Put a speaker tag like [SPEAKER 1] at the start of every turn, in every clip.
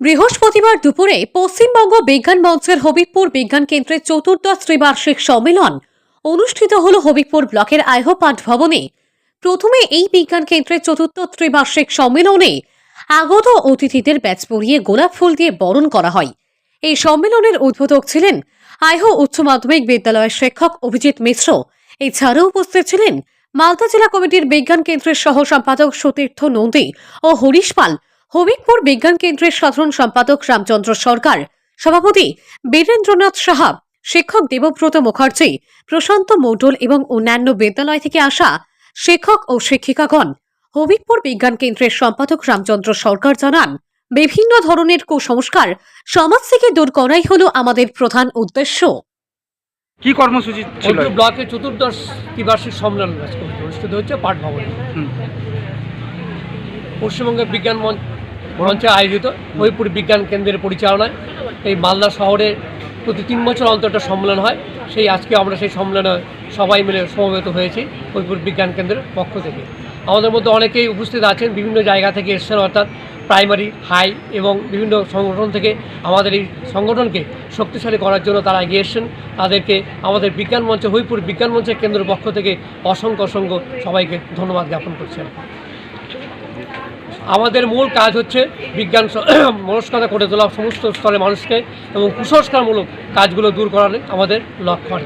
[SPEAKER 1] বৃহস্পতিবার দুপুরে পশ্চিমবঙ্গ বিজ্ঞান মঞ্চের হবিবপুর বিজ্ঞান কেন্দ্রের চতুর্দশ ত্রিবার্ষিক সম্মেলন অনুষ্ঠিত হল হবিবপুর ব্লকের আয়হপাঠ ভবনে। প্রথমে এই বিজ্ঞান কেন্দ্রের চতুর্থ ত্রিবার্ষিক সম্মেলনে আগত অতিথিদের ব্যাচ পরিয়ে গোলাপ ফুল দিয়ে বরণ করা হয়। এই সম্মেলনের উদ্বোধক ছিলেন আয়হ উচ্চ মাধ্যমিক বিদ্যালয়ের শিক্ষক অভিজিৎ মিশ্র। এছাড়াও উপস্থিত ছিলেন মালদা জেলা কমিটির বিজ্ঞান কেন্দ্রের সহ সম্পাদক সতীর্থ নন্দী ও হরিশ পাল হবিবপুর বিজ্ঞান কেন্দ্রের সাধারণ সম্পাদক রামচন্দ্র সরকার সভাপতি বীরেন্দ্রনাথ সাহা শিক্ষক দেবব্রত মুখার্জি প্রশান্ত মণ্ডল এবং অন্যান্য বিদ্যালয় থেকে আসা শিক্ষক ও শিক্ষিকাগণ। হবিবপুর বিজ্ঞান কেন্দ্রের সম্পাদক রামচন্দ্র সরকার জানান বিভিন্ন ধরনের কুসংস্কার সমাজ থেকে দূর করাই হলো আমাদের প্রধান উদ্দেশ্য।
[SPEAKER 2] কি কর্মসূচি ছিল?
[SPEAKER 3] ব্লকের চতুর্দশ ত্রিবার্ষিক সম্মেলন অনুষ্ঠিত হচ্ছে পাঠ ভবনে পশ্চিমবঙ্গের বিজ্ঞান মঞ্চ মঞ্চে আয়োজিত। হরিপুর বিজ্ঞান কেন্দ্রের পরিচালনায় এই মালদা শহরে প্রতি তিন বছর অন্তর একটা সম্মেলন হয়। সেই আজকে আমরা সেই সম্মেলনে সবাই মিলে সমবেত হয়েছি হরিপুর বিজ্ঞান কেন্দ্রের পক্ষ থেকে। আমাদের মধ্যে অনেকেই উপস্থিত আছেন, বিভিন্ন জায়গা থেকে এসছেন, অর্থাৎ প্রাইমারি, হাই এবং বিভিন্ন সংগঠন থেকে আমাদের এই সংগঠনকে শক্তিশালী করার জন্য তারা এগিয়ে এসছেন। তাদেরকে আমাদের বিজ্ঞান মঞ্চ হরিপুর বিজ্ঞান মঞ্চের কেন্দ্রের পক্ষ থেকে অসংখ্য অসংখ্য সবাইকে ধন্যবাদ জ্ঞাপন করছেন আমাদের মূল কাজ হচ্ছে বিজ্ঞান মনস্কতা করে তোলা সমস্ত স্তরের মানুষকে এবং কুসংস্কারমূলক কাজগুলো দূর করার আমাদের লক্ষ্য আর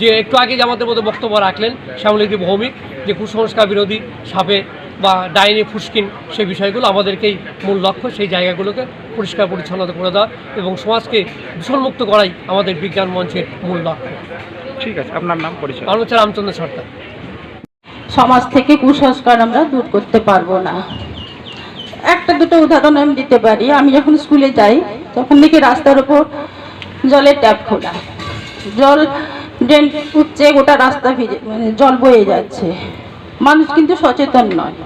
[SPEAKER 3] যে একটু আগে যে আমাদের মধ্যে বক্তব্য রাখলেন শ্যামলীদি ভৌমিক যে কুসংস্কার বিরোধী সাপে বা ডাইনি ফুসকিন সেই বিষয়গুলো আমাদেরকেই মূল লক্ষ্য সেই জায়গাগুলোকে পরিষ্কার পরিচ্ছন্নতা করে দেওয়া এবং সমাজকে দূষণমুক্ত করাই আমাদের বিজ্ঞান মঞ্চের মূল লক্ষ্য।
[SPEAKER 2] ঠিক আছে আপনার নাম পরিচয়।
[SPEAKER 3] আমার হচ্ছে রামচন্দ্র সরকার।
[SPEAKER 4] সমাজ থেকে কুসংস্কার আমরা দূর করতে পারব না। একটা দুটো উদাহরণ আমি দিতে পারি। আমি যখন স্কুলে যাই, তখন দেখি রাস্তার উপর জলের ট্যাপ খোলা। জল ড্রেন উঠছে, গোটা রাস্তা ভিজে মানে জল বয়ে যাচ্ছে। মানুষ কিন্তু সচেতন নয়।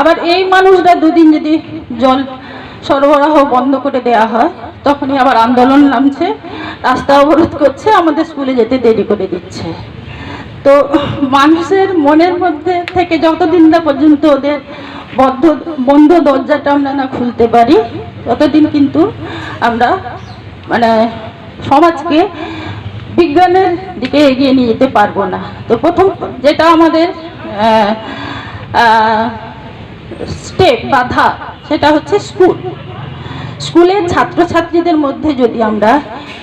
[SPEAKER 4] আবার এই মানুষরা দুদিন যদি জল সরবরাহ বন্ধ করে দেওয়া হয়, তখনই আবার আন্দোলন নামছে, রাস্তা অবরোধ করছে, আমাদের স্কুলে যেতে দেরি করে দিচ্ছে। তো মানুষের মনের মধ্যে থেকে যতদিন না পর্যন্ত ওদের বদ্ধ, বন্ধ দরজাটা আমরা না খুলতে পারি। ততদিন কিন্তু আমরা মানে সমাজকে বিজ্ঞানের দিকে এগিয়ে নিয়ে যেতে পারব না। তো প্রথম যেটা আমাদের স্টেপ বা ধাপ সেটা হচ্ছে স্কুল স্কুলের ছাত্রছাত্রীদের মধ্যে যদি আমরা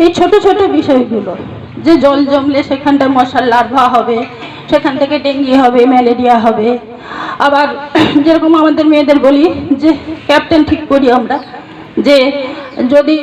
[SPEAKER 4] এই ছোট ছোট বিষয়গুলো যে জল জমলে সেখানটা মশার লার্ভা হবে, সেখান থেকে ডেঙ্গি হবে, ম্যালেরিয়া হবে। আবার যেরকম আমাদের মেয়েদের বলি যে, ক্যাপ্টেন ঠিক করি আমরা যে, যদি